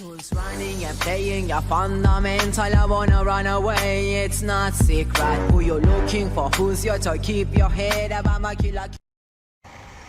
Who's running and playing your fundamental? I wanna run away, it's not secret. Who you looking for? Who's your to keep your head up? I'm a killer.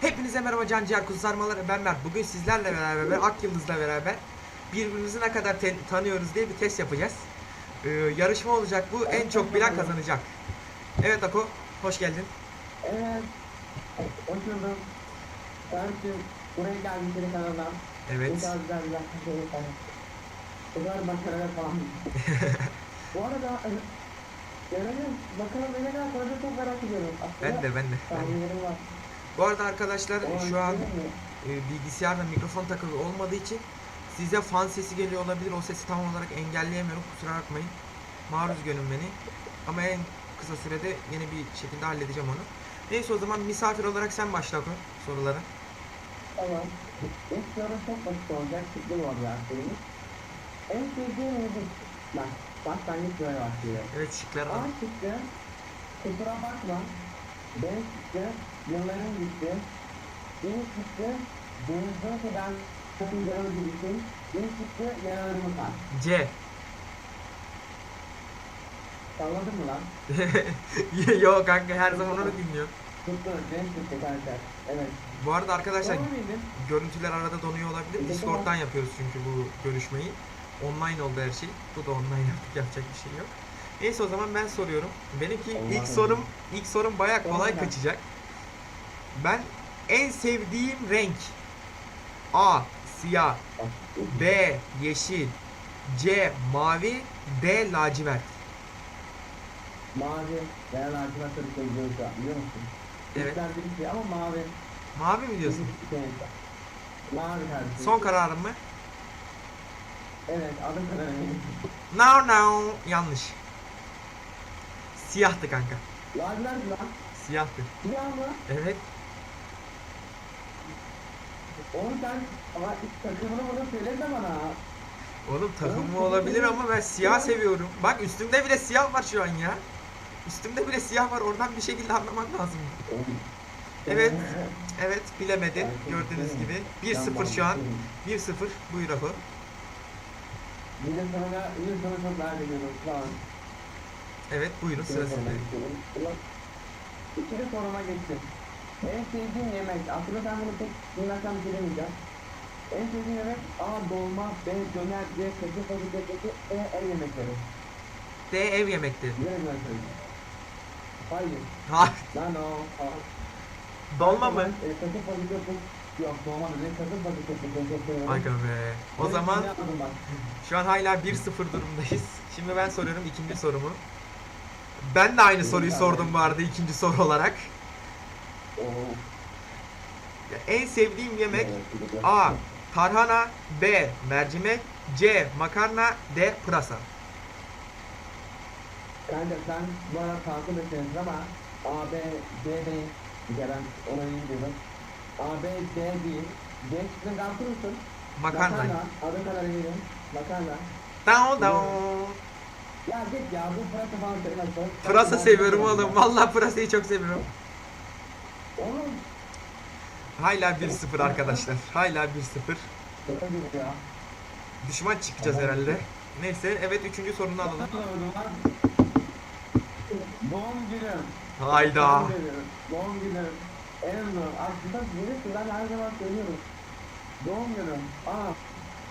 Hepinize merhaba Can Ciğer Kuzarmaları ben Mert. Bugün sizlerle beraber Ak Yıldız'la beraber birbirimizi ne kadar ten- tanıyoruz diye bir test yapacağız. Ee, yarışma olacak bu. En çok bilen kazanacak. Evet Ako, hoş geldin. Evet. Hoş bulduk. Örtüm. Buraya geldim senin kanaldan. Evet. Bu kadar güzel bir yaklaşım söylesen. Bu kadar başarılı falan. Bu arada e, görelim. Bakalım ne kadar sonra çok merak ediyorum. Aslında Ben de ben de. ben var. Bu arada arkadaşlar Ama şu an e, bilgisayarda mikrofon takılı olmadığı için size fan sesi geliyor olabilir. O sesi tam olarak engelleyemiyorum. Kusura bakmayın. Maruz görün beni. Ama en kısa sürede yeni bir şekilde halledeceğim onu. Neyse o zaman misafir olarak sen başla sorulara. Tamam. İlk soru çok basit olacak. Şıklı mı olacak sorumuz? En sevdiğin müzik. Bak. Başlangıç böyle başlıyor. Evet şıklar A al. şıkkı, kusura bakma. B şıkkı, yılların gitti. C şıkkı, denizden kadar sakıncalı gibisin. D şıkkı, yaralarımı sar. C. Salladın mı lan? Yo kanka her zaman onu dinliyor. Tuttu, D şıkkı kanka. Evet. Bu arada arkadaşlar görüntüler arada donuyor olabilir. Discord'dan yapıyoruz çünkü bu görüşmeyi. Online oldu her şey. Bu da online yaptık yapacak bir şey yok. Neyse o zaman ben soruyorum. Benimki ilk Allah'ım. sorum ilk sorum baya kolay kaçacak. Ben en sevdiğim renk A siyah, B yeşil, C mavi, D lacivert. Mavi veya lacivert şu an biliyor musun? Evet. İşler birisi ama mavi. Mavi mi diyorsun? Mavi kardeşim. Son kararım mı? Evet adım kadar. No no yanlış. Siyahtı kanka. Lacivert lan. Siyahtı. Siyah mı? Evet. Oğlum sen ama takımını bunu söyleme bana. Oğlum takımı olabilir ama ben siyah seviyorum. Bak üstümde bile siyah var şu an ya. Üstümde bile siyah var. Oradan bir şekilde anlamak lazım. Evet. Evet bilemedi. Gördüğünüz gibi. 1-0 şu an. 1-0. Buyur an. Evet buyurun sıra sizde. İkinci soruma geçtim. En sevdiğin yemek. Aslında sen bunu pek bilmezsen bilemeyeceğim. En sevdiğin yemek A. Dolma, B. Döner, C. Kötü fasulyesi, E. Ev yemekleri. D ev yemekleri. Ben. Hayır. Ha, Lan o. dolma mı? Aga be. O zaman şu an hala 1-0 durumdayız. Şimdi ben soruyorum ikinci sorumu. Ben de aynı soruyu sordum bu arada ikinci soru olarak. Oo. Ya En sevdiğim yemek A. Tarhana B. Mercimek C. Makarna D. Pırasa Kanka sen ara takip etmiyorsun ama A, B, C değil. Bir kere ben ona iyi diyorum. A, B, C değil. C şıkkını kalkır mısın? Makarna. Adım kadar eminim. Makarna. Down down. Ya git ya bu pırasa falan söylemez. Pırasa seviyorum oğlum. Vallahi pırasayı çok seviyorum. Oğlum. Hala 1-0 arkadaşlar. Hala 1-0. Şaka gibi ya. Düşman çıkacağız herhalde. Neyse evet üçüncü sorunu alalım. Doğum günüm. Hayda. Doğum günüm. Günüm. En zor. Aslında bilirsin ben her zaman söylüyorum. Doğum günüm. A.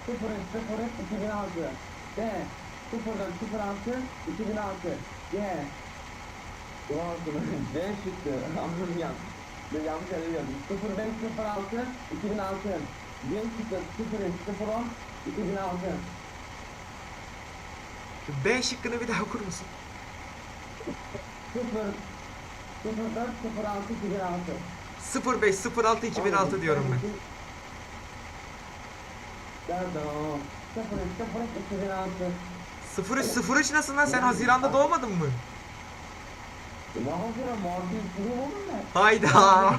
0 0 2006. B. 0'dan 06 2006. C. Doğum günü. D şıkkı. Anladım ya. Ben yanlış söylüyorum. 0506 2006. C şıkkı 0 010 2006. Şu B şıkkını bir daha okur musun? 0 04 06 2006. 05 06 2006 diyorum ben. Pardon. 0 0 2006. 03 03 nasıl lan sen Haziran'da doğmadın mı? Hayda.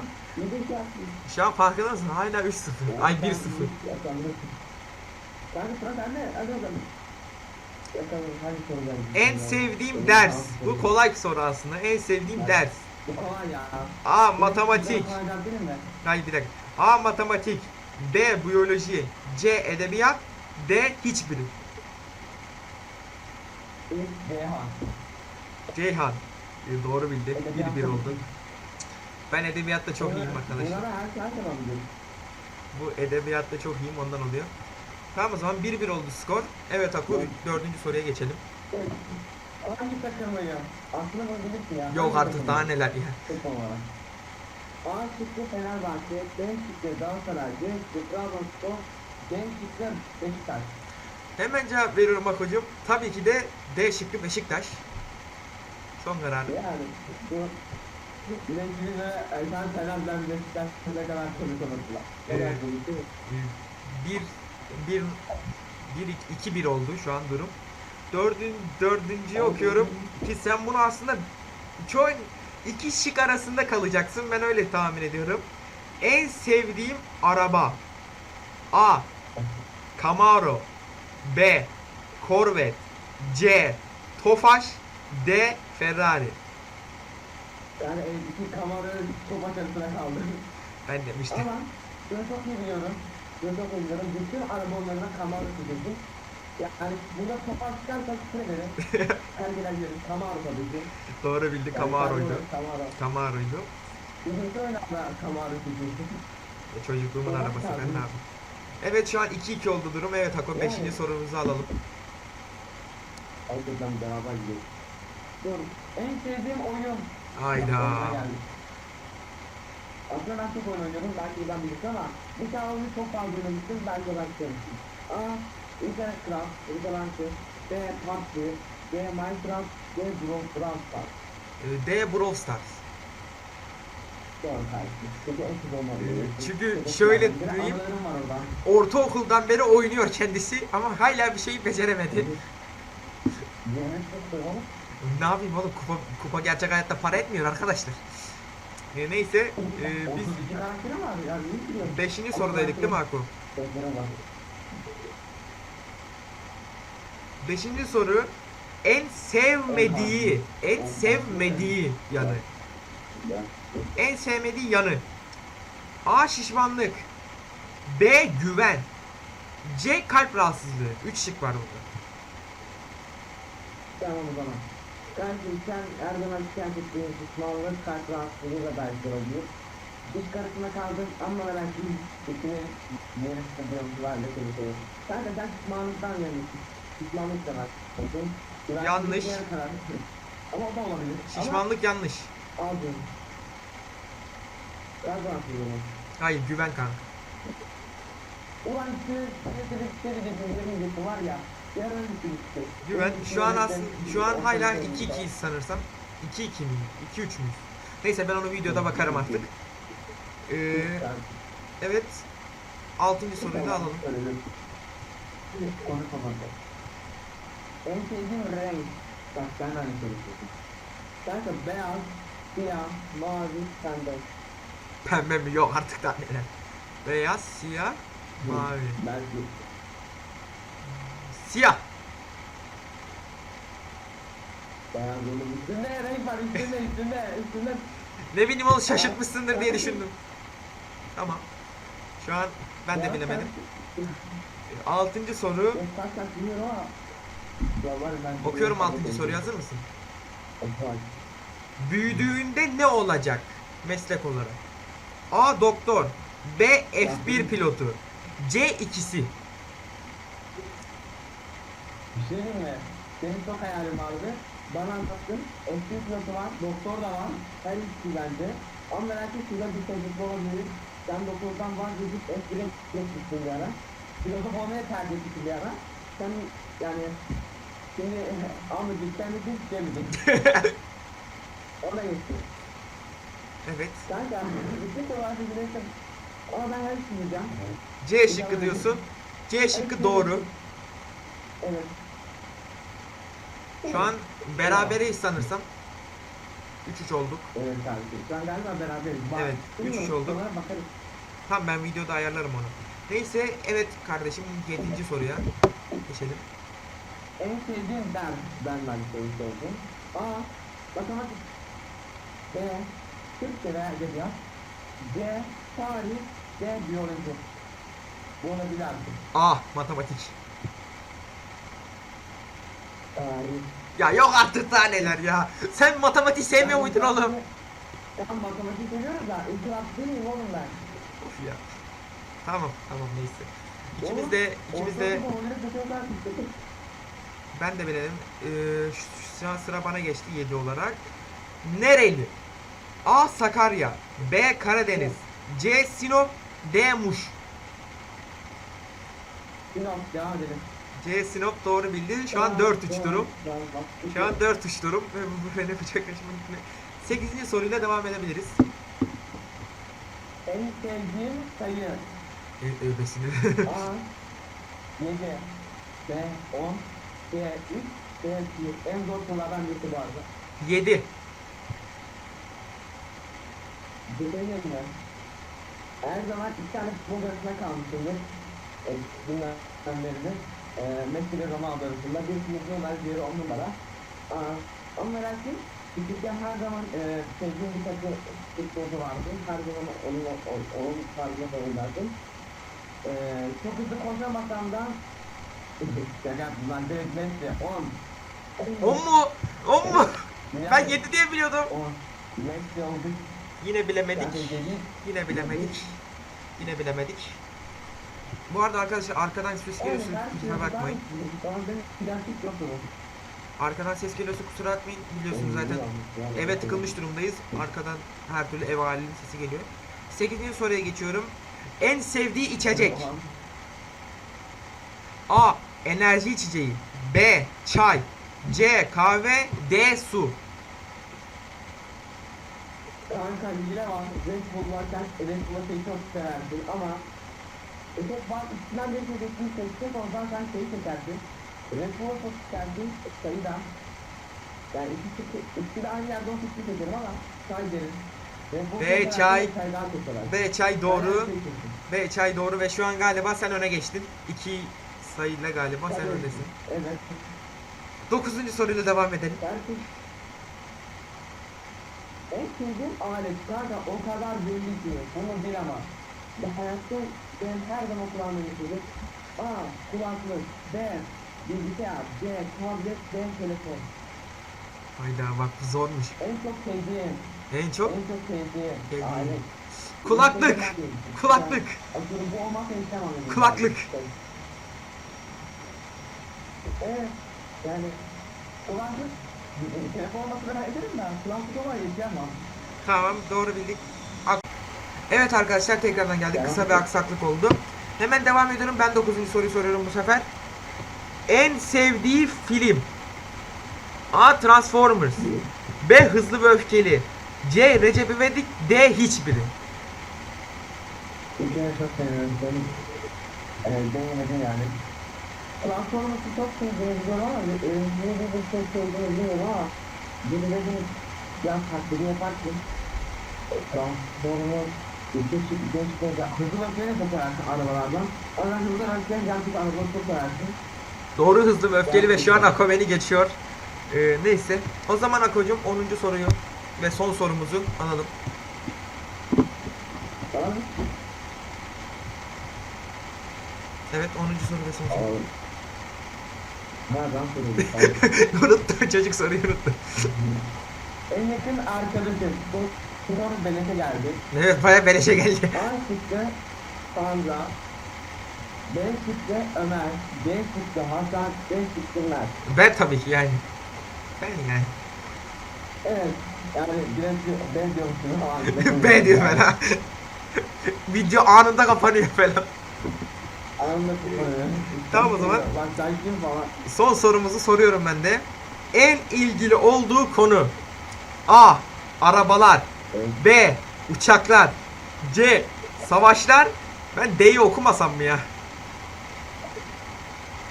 Şu an farkında mısın? Hala 3-0. Ay 1-0. Kanka sıra sende. Hadi bakalım. Bakalım hangi soru geldi? En sevdiğim ders. Bu kolay bir soru aslında. En sevdiğim ders. Bu kolay ya. A. Matematik. Hayır bir dakika. A. Matematik. B. Biyoloji. C. Edebiyat. D. Hiçbiri. Ceyhan. Ceyhan. E, doğru bildi. Edebiyat 1-1 oldu. tabii. Ben edebiyatta çok iyiyim arkadaşlar. Biliyorum. Bu edebiyatta çok iyiyim ondan oluyor. Tamam o zaman 1-1 oldu skor. Evet Aku Evet. dördüncü soruya geçelim. Hangi takımıyım? Aslında bunu bilirsin ya. Yok artık daha neler ya. Futbol olarak. A şıkkı Fenerbahçe, B şıkkı Galatasaray, C şıkkı Trabzonspor, D şıkkı Beşiktaş. Hemen cevap veriyorum Aku'cum. Tabii ki de D şıkkı Beşiktaş. Son kararım. Yani bu Renkli ve Erkan Fener'den Beşiktaş ne kadar çabuk konuştular. Evet. Bir, bir, bir, iki bir oldu şu an durum. Dördün, dördüncüyü okuyorum ki sen bunu aslında çok iki şık arasında kalacaksın. Ben öyle tahmin ediyorum. En sevdiğim araba. A. Camaro. B. Corvette. C. Tofaş. D. Ferrari. Yani iki kamerayı çok başarısına kaldı. Ben demiştim. Ama şunu çok iyi biliyorum. Şunu çok iyi biliyorum. Bütün arabalarına kamera çizildi. Yani burada topa çıkarsa küfür ederim. Her gelen yerim kamera tabii ki. Doğru bildi. Yani Camaro'ydu. Kamera. Camaro'ydu. Bizimki oynatma kamera çizildi. E, Çocukluğumun Doğru arabası ben ne yapayım? Evet şu an 2-2 oldu durum. Evet Hako 5. Yani. sorumuzu alalım. Hakikaten beraber gidiyoruz. Dur. En sevdiğim oyun. Hayda. Aslında ben çok oyun oynuyorum. Belki ben bilirsin ama tane oyunu çok fazla oynamıştım. Bence ben sevmiştim. A. Intercraft, Interlançı. B. PUBG. C. Minecraft. D. Brawl Brawl Stars. E, D Brawl Stars. Çünkü çünkü şöyle diyeyim. Ortaokuldan beri oynuyor kendisi ama hala bir şey beceremedi. Ne yapayım oğlum kupa, kupa gerçek hayatta para etmiyor arkadaşlar. E, neyse e, biz 32 karakterim var. Yani iyi biliyorum. 5. sorudaydık değil mi Hako? 5. soru en sevmediği, en sevmediği yanı. Ya. En sevmediği yanı. A. Şişmanlık. B. Güven. C. Kalp rahatsızlığı. 3 şık var burada. Tamam o zaman. Kardeşim sen zaman şikayet ettiğin pişmanlık, kalp rahatsızlığı da belki olabilir. İş karışına kaldın ama ben şimdi ikini yeni stüdyomcularla konuşuyorum. Sen de sen pişmanlıktan Pişmanlık da var. Yanlış. bir. Ama o da olabilir. Şişmanlık yanlış. Ama aldın. Kalp rahatsızlığı. Hayır güven kanka. Ulan şu dedikleri dediğim var ya. Yarın. Güven şu an aslında şu an hala 2-2 sanırsam. 2-2 mi? 2-3 müyüz? Neyse ben onu videoda bakarım artık. Ee, evet. 6. soruyu da alalım. Konuşamadım. En sevdiğim renk. Bak sen aynı konuşuyorsun. Kanka beyaz, siyah, mavi, pembe. Pembe mi? Yok artık daha neler. Beyaz, siyah, mavi. Belki. Siyah. Beyaz onun üstünde renk var üstünde üstünde üstünde. Ne bileyim oğlum şaşırtmışsındır diye düşündüm. Tamam. Şu an ben de bilemedim. 6. soru. Okuyorum 6. soruyu hazır mısın? Büyüdüğünde ne olacak meslek olarak? A. Doktor B. F1 pilotu C. ikisi Bir şey diyeyim mi? Benim çok hayalim vardı. Bana anlattın. Eski pilotu var, doktor da var. Her ikisi bence. Ama merak etme şurada bir tecrübe olabilir. Sen doktordan vazgeçip F1'e geçmişsin bir ara. Pilotu olmaya tercih etmişsin bir ara. Sen yani şimdi sen de hiç demedin. Ona geçti. Evet Kanka bütün kolaylıkla gidersen ama ben her şeyi diyeceğim. C şıkkı diyorsun C şıkkı doğru Evet. Şu an berabereyiz sanırsam 3-3 olduk Evet kardeşim. Şu an galiba beraberiz. Bak, Evet, bilmiyorum, üç üç oldu. sonra Bakarız. Tamam ben videoda ayarlarım onu Neyse evet kardeşim 7. soruya geçelim En sevdiğim ders ben ben soru sordum. A. Matematik. B. Türkçe ve edebiyat. C. Tarih. D. Biyoloji. Bunu bilersin. A. Matematik Tarih. Ya yok artık daha neler ya. Sen matematik sevmiyor muydun oğlum? Tamam matematik seviyoruz da inkılap değil miyim oğlum ben? Of ya. Tamam tamam neyse. İkimiz de ikimiz de ben de bilelim. Ee, şu- an sıra bana geçti 7 olarak. Nereli? A. Sakarya B. Karadeniz C. Sinop D. Muş Sinop devam edelim. C. Sinop doğru bildi. Şu an 4-3 durum. Şu an 4-3 durum beni bıçaklaşma gitme. 8. soruyla devam edebiliriz. En sevdiğim sayı E, öbesini. A 7 B 10 C 3 D 2 En zor sorulardan birisi bu arada. 7. Bilmiyorum ben. Her zaman iki tane futbol arasında kalmışımdır. E, bunlardan biridir. E, Messi ile Ronaldo arasında. Birisi yedi numara, diğeri on numara. Aa, ama etmeyin. Küçükken her zaman e, sevdiğim bir takım futbolcu vardı. Her zaman onun, onun, onun tarzına oynardım. E, çok hızlı koşamasam da Şaka bunlar direkt Messi 10 10 mu? 10 mu? Ben 7 diye biliyordum. 10 Messi oldu. Yine bilemedik. Yine bilemedik. Yine bilemedik. Bu arada arkadaşlar arkadan ses geliyorsa kusura bakmayın. Arkadan ses geliyorsa kusura bakmayın. Biliyorsunuz zaten eve tıkılmış durumdayız. Arkadan her türlü ev halinin sesi geliyor. 8. soruya geçiyorum. En sevdiği içecek. A. Enerji içeceği. B. Çay. C. Kahve. D. Su. Kanka bile var. Red Bull varken Red Bull'a şeyi çok seversin ama Ötek var üstünden bir şey bekliyor seçecek ondan sen şeyi seçersin. Red Bull'a çok seçersin sayıdan. Yani ikisi, ikisi de aynı yerde olsa ikisi seçerim ama çay derim. Seversin, çay. B. Çay doğru. B. Çay doğru ve şu an galiba sen öne geçtin. 2 sayıyla galiba sen öndesin. Evet. 9. soruyla devam edelim. En sevdiğim alet kanka o kadar belli ki bunu bil ama ve hayatta ben her zaman kullandığım şeydir A. Kulaklık B. Bilgisayar C. Tablet D. Telefon Hayda bak bu zormuş. En çok sevdiğim En çok en çok sevdiğim Sevdiğim. alet kulaklık. Kulaklık. Kulaklık. Evet yani kulaklık Telefon olmasını ben ederim de kulaklık olmayı yaşayamam. Tamam doğru bildik. Ak- Evet arkadaşlar tekrardan geldik. Kısa bir aksaklık oldu. Hemen devam ediyorum. Ben 9. soruyu soruyorum bu sefer. En sevdiği film. A. Transformers. B. Hızlı ve Öfkeli. C. Recep İvedik. D. Hiçbiri. Ülkeyi çok seviyorum. Ben e, denemedim yani. Transformers'ı çok sevdiğimi biliyorum ama e, yeni bir bir şey sevdiğimi bilmiyorum ama biri dedim ya taklidi yaparsın. Transformers iki şık genç böyle hızlı öfkeyle seversin arabalardan. Ben hızlı öfkeyle gerçek arabaları çok seversin. Doğru hızlı ve öfkeli ve şu an Ako beni geçiyor. Ee, neyse. O zaman Ako'cum 10. soruyu ve son sorumuzu mı? Evet 10. soru ve son soru. Nereden söyleyeyim? unuttu çocuk soruyu unuttu. en yakın arkadaşım. Bu soru beleşe geldi. Evet baya beleşe geldi. A şıkkı Sandra, B şıkkı Ömer, C şıkkı Hasan, D şıkkı Mert. Ben tabii ki yani. Ben yani. Evet, yani biraz ben diyormuşum falan. B diyor falan. Video anında kapanıyor falan. Tamam o zaman. Son sorumuzu soruyorum ben de. En ilgili olduğu konu. A. Arabalar. B. Uçaklar. C. Savaşlar. Ben D'yi okumasam mı ya?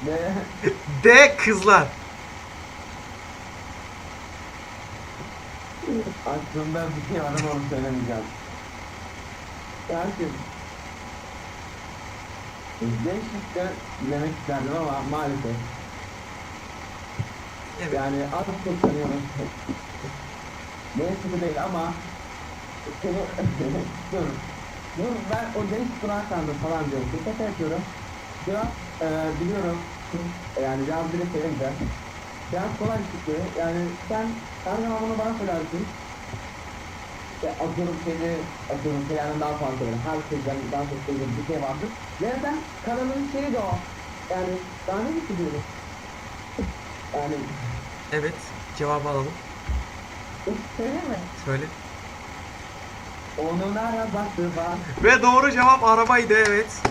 Ve D. Kızlar. aklımda bir şey var ama onu söylemeyeceğim. Sakin. D şıkkı demek isterdim ama maalesef. Evet. Yani az çok tanıyorum. Sıkı değil ama seni dur. Dur ben o genç duran sandım falan diyorum. Dikkat yapıyorum. Cevap e, biliyorum. Yani cevap bile sevince. Biraz kolay çıktı. Yani sen her zaman bunu bana söylersin. İşte atıyorum seni, atıyorum senin daha fazla böyle. Her şeyden daha çok sevdiğim bir şey vardır. Nereden? Kanalın şeyi de o. Yani daha ne düşünüyorum? Yani Evet. Cevabı alalım. söyleyeyim mi? Söyle. Onun baktığı falan. Ve doğru cevap arabaydı evet.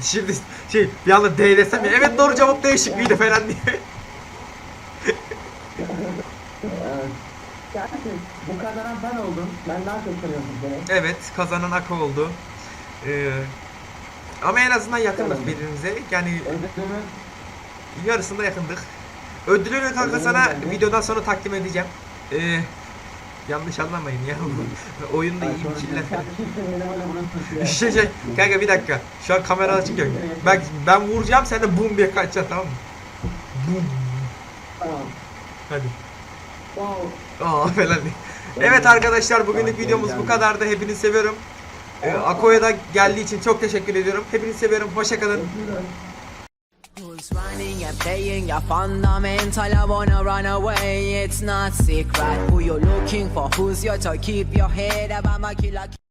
Şimdi şey bir anda D desem ya evet doğru cevap değişik miydi falan diye. Evet. Bu kazanan ben oldum. Ben daha çok tanıyorum seni. Evet kazanan Ako oldu. Ee, ama en azından yakındık birbirimize. Yani Ödülümü yarısında yakındık. Ödülünü kanka sana videodan sonra takdim edeceğim. Ee, yanlış anlamayın ya. Oyunda iyi bırakıyorsun? şey şey kanka bir dakika. Şu an kamera açık ya. Bak ben vuracağım sen de bum diye kaçacaksın tamam mı? Bum. Tamam. Hadi. Wow. Aa falan diye. Evet arkadaşlar bugünlük videomuz bu kadardı. Hepinizi seviyorum. Ee, Ako'ya da geldiği için çok teşekkür ediyorum. Hepinizi seviyorum. Hoşçakalın. Who's running and playing your fundamental? I wanna run away. It's not secret. Who you looking for? Who's your toy? Keep your head up. I'm killer.